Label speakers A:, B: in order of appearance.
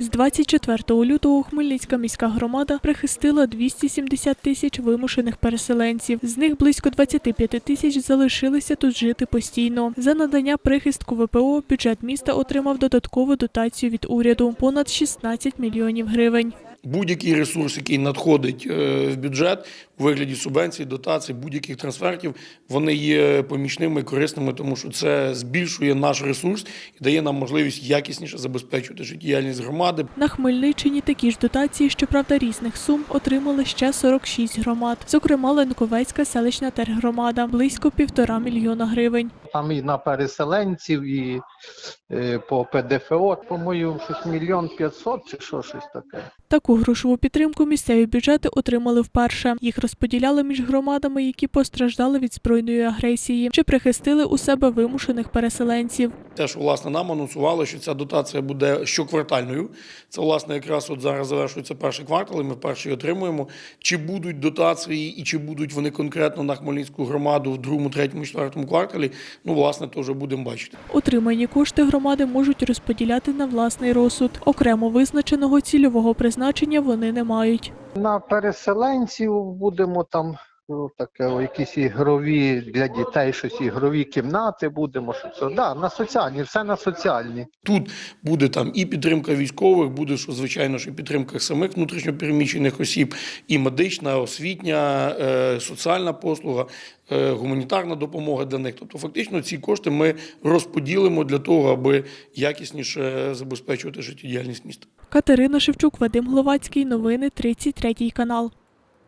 A: З 24 лютого Хмельницька міська громада прихистила 270 тисяч вимушених переселенців. З них близько 25 тисяч залишилися тут жити постійно. За надання прихистку ВПО бюджет міста отримав додаткову дотацію від уряду понад 16 мільйонів гривень.
B: Будь-який ресурс, який надходить е, в бюджет у вигляді субвенцій, дотацій, будь-яких трансфертів, вони є помічними і корисними, тому що це збільшує наш ресурс і дає нам можливість якісніше забезпечувати життєдіяльність громади.
A: На Хмельниччині такі ж дотації, щоправда, різних сум отримали ще 46 громад. Зокрема, Ленковецька селищна тергромада близько півтора мільйона гривень.
C: Там і на переселенців, і е, по ПДФО, по-моєму, щось мільйон п'ятсот чи що щось таке.
A: Таку грошову підтримку місцеві бюджети отримали вперше. Їх розподіляли між громадами, які постраждали від збройної агресії, чи прихистили у себе вимушених переселенців.
B: Те, що власне нам анонсували, що ця дотація буде щоквартальною. Це власне якраз от зараз завершується перший квартал, і ми перший отримуємо. Чи будуть дотації і чи будуть вони конкретно на Хмельницьку громаду в другому, третьому, четвертому кварталі? Ну, власне, то вже будемо бачити.
A: Отримані кошти громади можуть розподіляти на власний розсуд. Окремо визначеного цільового призначення вони не мають.
C: На переселенців будемо там ну, таке, о, якісь ігрові для дітей, щось ігрові кімнати будемо. Що це. Да, на соціальні, все на соціальні.
B: Тут буде там і підтримка військових, буде що звичайно, що і підтримка самих внутрішньопереміщених осіб, і медична, освітня, е, соціальна послуга, е, гуманітарна допомога для них. Тобто, фактично, ці кошти ми розподілимо для того, аби якісніше забезпечувати життєдіяльність міста.
A: Катерина Шевчук, Вадим Гловацький. Новини 33 канал.